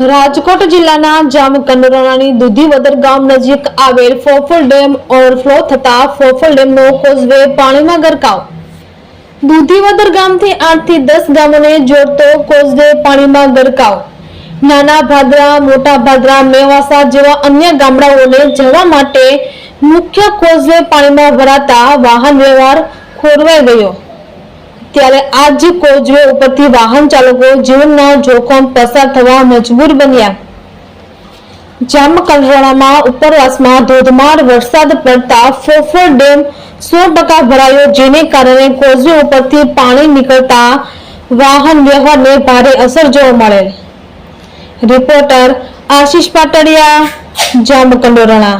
રાજકોટ જિલ્લાના જામકંડોરાની દૂધીવદર ગામ નજીક આવેલ ફોફળ ડેમ ઓવરફ્લો થતા ફોફળ ડેમનો કોઝવે પાણીમાં ગરકાવ. દૂધીવદર ગામથી આઠથી દસ ગામોને જોડતો કોઝવે પાણીમાં ગરકાવ. નાના ભાદરા, મોટા ભાદરા, મેવાસા જેવા અન્ય ગામડાઓને જવા માટે મુખ્ય કોઝવે પાણીમાં ભરાતા વાહન વ્યવહાર ખોરવાઈ ગયો. ત્યારે આ કોઝવે ઉપરથી વાહન ચાલકો જીવનના જોખમ પસાર થવા મજબૂર બન્યા. જામકંડોરણામાં ઉપરવાસમાં ધોધમાર વરસાદ પડતા ફોફર ડેમ સો ટકા ભરાયો, જેને કારણે કોઝવે ઉપરથી પાણી નીકળતા વાહન વ્યવહારને ભારે અસર જોવા મળે. રિપોર્ટર આશીષ પાટડિયા, જામકંડોરણા.